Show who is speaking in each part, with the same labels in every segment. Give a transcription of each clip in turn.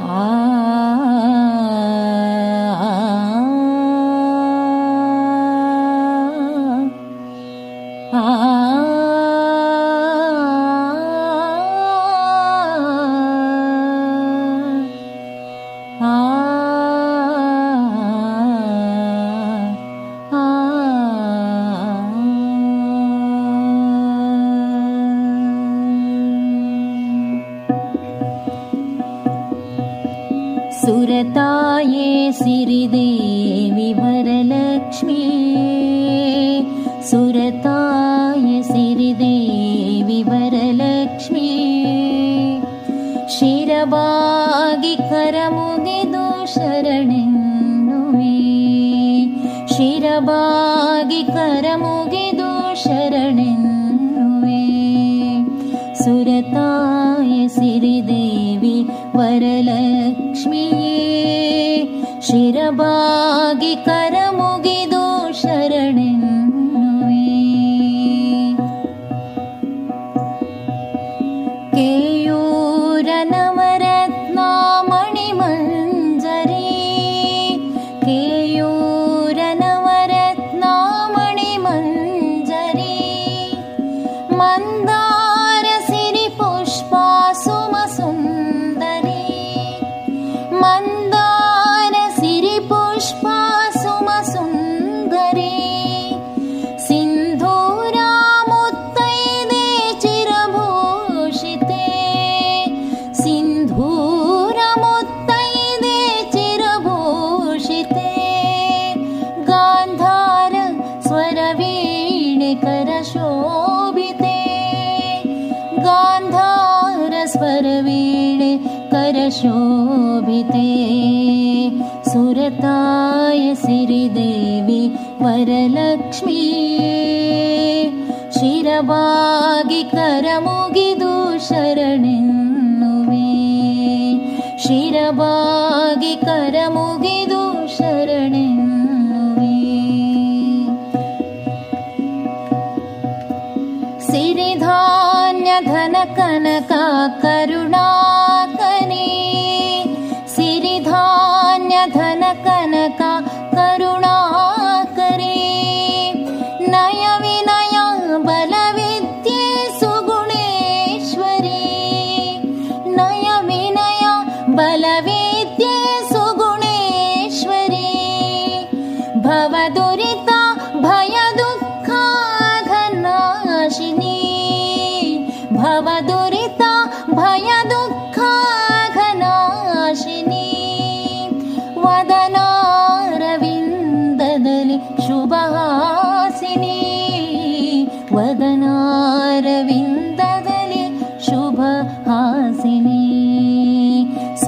Speaker 1: 아. सुरताये सिरिदेवि वरलक्ष्मी। सुरताय सिरिदेवि वरलक्ष्मी। शिरबागि करमुगिदु शरणेन्नुवे शिरबागि करमुगिदु शरणेन्नुवे सुरताय सिरिदेवि करमुगिदु शरणेन्नुवे केयूरनवरत्नामणिमञ्जरी केयूरनवरत्नामणिमञ्जरी मन्दारसिरिपुष्पा स्वरवीणिकरशोभिते गान्धार स्वरवीणे करशोभिते। सुरताय सिरिदेवि वरलक्ष्मी। शिरबागि करमुगिदु शरणेन्नुवे शिरबागि करमुगिदु सिरिधान्यधनकनका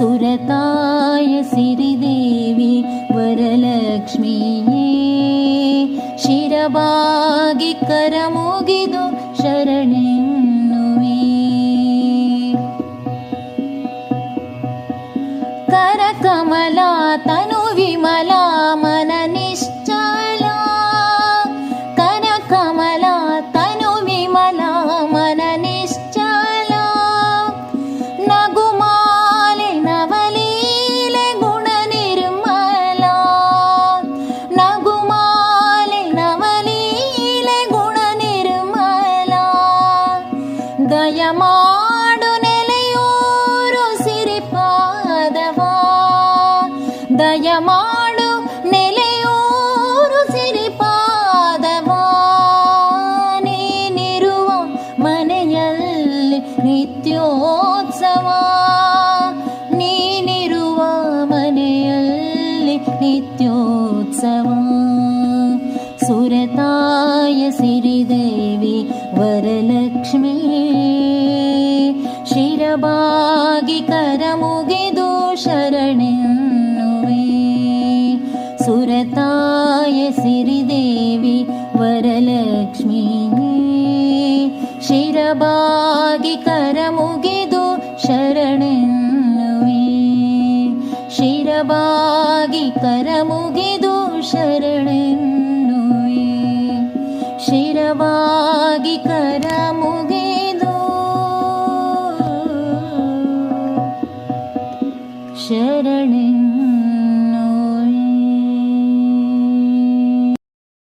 Speaker 1: सुरताय वरलक्ष्मी शिरबागि करमुगिदु शरणेन्नुवे। करकमला तनुविमला ದಯಮಾಡು ನೆಲೆಯೂರು ಸಿರಿಪಾದವಾ ನೀನಿರುವ ಮನೆಯಲ್ಲಿ ನಿತ್ಯೋತ್ಸವ ನೀನಿರುವ ಮನೆಯಲ್ಲಿ ನಿತ್ಯೋತ್ಸವ सुरताय सिरिदेवि वरलक्ष्मी शिरबागि करमुगिदु शरणेन्नुवे लक्ष्मी शिरबागीकर मुगीदो शरणुयी शिरबागीकर मुगीतु शरणु ಶಿರಬಾಗಿ कर मुगी